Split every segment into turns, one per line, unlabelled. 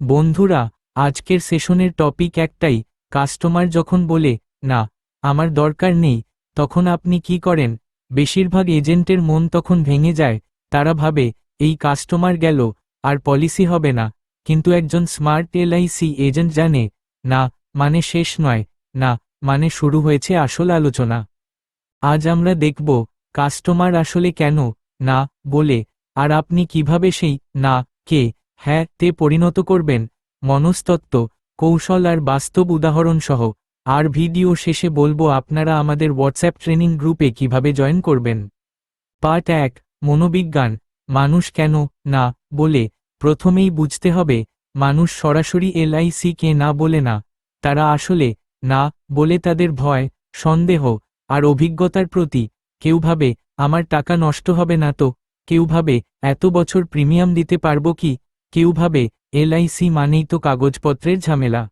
বন্ধুরা, আজকের সেশনের টপিক একটাই, কাস্টমার যখন বলে, না, আমার দরকার নেই তখন আপনি কি করেন? বেশিরভাগ এজেন্টের মন তখন ভেঙে যায়, তারা ভাবে, এই কাস্টমার গেল, আর পলিসি হবে না কিন্তু একজন স্মার্ট এলআইসি এজেন্ট জানে, না মানে শেষ নয়, না মানে শুরু হয়েছে আসল আলোচনা আজ আমরা দেখব, কাস্টমার আসলে কেন, না, বলে, আর আপনি কীভাবে সেই, না, কে হ্যাঁ তে পরিণত করবেন। মনস্তত্ত্ব, কৌশল আর বাস্তব উদাহরণ সহ আর ভিডিও শেষে বলব আপনারা আমাদের হোয়াটসঅ্যাপ ট্রেনিং গ্রুপে কীভাবে জয়েন করবেন। পার্ট এক, মনোবিজ্ঞান, মানুষ কেন, না, বলে। প্রথমেই বুঝতে হবে, মানুষ সরাসরি এলআইসি কে না বলে না। তারা আসলে, না, বলে তাদের ভয়, সন্দেহ আর অভিজ্ঞতার প্রতি। কেউ ভাবে, আমার টাকা নষ্ট হবে না তো? কেউ ভাবে, এত বছর প্রিমিয়াম দিতে পারব কি? কেউ ভাবে, এলআইসি মানেই তো কাগজপত্রের ঝামেলা।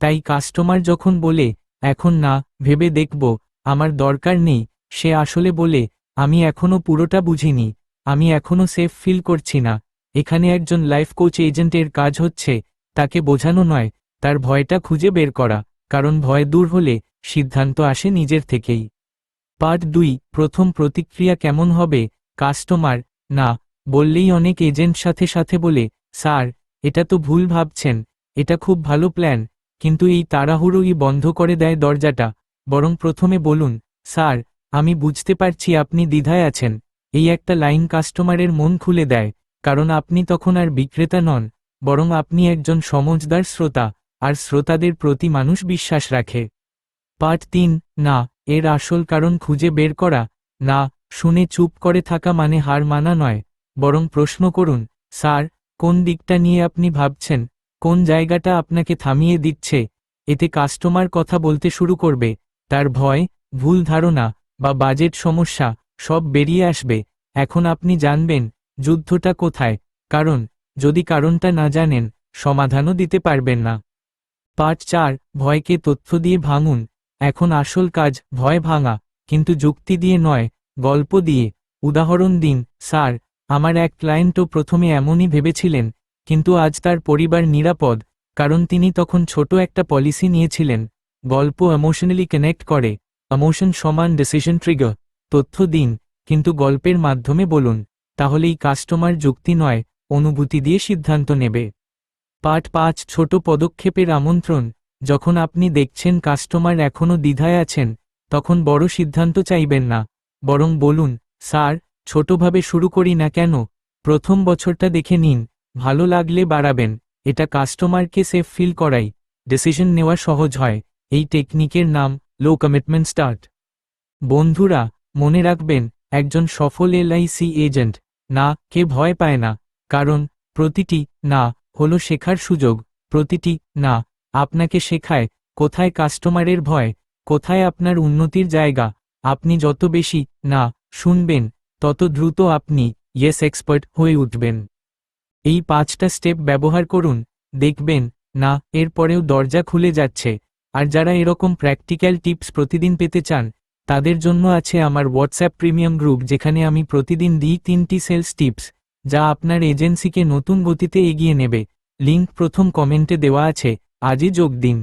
তাই কাস্টমার যখন বলে, এখন না, ভেবে দেখব, আমার দরকার নেই, সে আসলে বলে, আমি এখনও পুরোটা বুঝিনি, আমি এখনও সেফ ফিল করছি না। এখানে একজন লাইফ কোচ এজেন্টের কাজ হচ্ছে, তাকে বোঝানো নয়, তার ভয়টা খুঁজে বের করা, কারণ ভয় দূর হলে সিদ্ধান্ত আসে নিজের থেকেই। পার্ট দুই, প্রথম প্রতিক্রিয়া কেমন হবে? কাস্টমার, না, বললেই অনেক এজেন্ট সাথে সাথে বলে স্যার, এটা তো ভুল ভাবছেন, এটা খুব ভালো প্ল্যান, কিন্তু এই তাড়াহুড়োই বন্ধ করে দেয় দরজাটা। বরং প্রথমে বলুন, স্যার, আমি বুঝতে পারছি আপনি দ্বিধায় আছেন। এই একটা লাইন কাস্টমারের মন খুলে দেয়, কারণ আপনি তখন আর বিক্রেতা নন, বরং আপনি একজন সমজদার শ্রোতা, আর শ্রোতাদের প্রতি মানুষ বিশ্বাস রাখে। পার্ট তিন, না, এর আসল কারণ খুঁজে বের করা, না, শুনে চুপ করে থাকা মানে হার মানা নয়, বরং প্রশ্ন করুন, স্যার কোন দিকটা নিয়ে আপনি ভাবছেন? কোন জায়গাটা আপনাকে থামিয়ে দিচ্ছে? এতে কাস্টমার কথা বলতে শুরু করবে। তার ভয়, ভুল ধারণা বা বাজেট সমস্যা সব বেরিয়ে আসবে। এখন আপনি জানবেন, যুদ্ধটা কোথায়? কারণ, যদি কারণটা না জানেন, সমাধানও দিতে পারবেন না। পার্ট চার, ভয়কে তথ্য দিয়ে ভাঙুন। এখন আসল কাজ ভয় ভাঙা, কিন্তু যুক্তি দিয়ে নয়, গল্প দিয়ে। উদাহরণ দিন, স্যার। আমার এক ক্লায়েন্টও প্রথমে এমনই ভেবেছিলেন, কিন্তু আজ তার পরিবার নিরাপদ, কারণ তিনি তখন ছোট একটা পলিসি নিয়েছিলেন, গল্প ইমোশনালি কানেক্ট করে ইমোশন সমান ডিসিশন ট্রিগার তথ্য দিন, কিন্তু গল্পের মাধ্যমে বলুন, তাহলেই কাস্টমার যুক্তি নয়, অনুভূতি দিয়ে সিদ্ধান্ত নেবে। পার্ট পাঁচ, ছোট পদক্ষেপের আমন্ত্রণ, যখন আপনি দেখছেন কাস্টমার এখনও দ্বিধায় আছেন, তখন বড় সিদ্ধান্ত চাইবেন না, বরং বলুন, স্যার ছোটভাবে শুরু করি না কেন, প্রথম বছরটা দেখে নিন, ভালো লাগলে বাড়াবেন, এটা কাস্টমারকে সেফ ফিল করাই ডিসিশন নেওয়া সহজ হয়, এই টেকনিকের নাম লো কমিটমেন্ট স্টার্ট বন্ধুরা, মনে রাখবেন, একজন সফল এলআইসি এজেন্ট না, কে ভয় পায় না, কারণ, প্রতিটি, না, হলো শেখার সুযোগ, প্রতিটি, না, আপনাকে শেখায়, কোথায় কাস্টমারের ভয়, কোথায় আপনার উন্নতির জায়গা, আপনি যত বেশি, না, শুনবেন তত দ্রুত আপনি ইয়েস এক্সপার্ট হয়ে উঠবেন। এই পাঁচটা স্টেপ ব্যবহার করুন, দেখবেন, না এরপরেও দরজা খুলে যাচ্ছে। আর যারা এরকম প্র্যাকটিক্যাল টিপস প্রতিদিন পেতে চান, তাদের জন্য আছে আমার হোয়াটসঅ্যাপ প্রিমিয়াম গ্রুপ যেখানে আমি প্রতিদিন দিই তিনটি সেলস টিপস যা আপনার এজেন্সিকে নতুন গতিতে এগিয়ে নেবে। লিংক প্রথম কমেন্টে দেওয়া আছে, আজই যোগ দিন।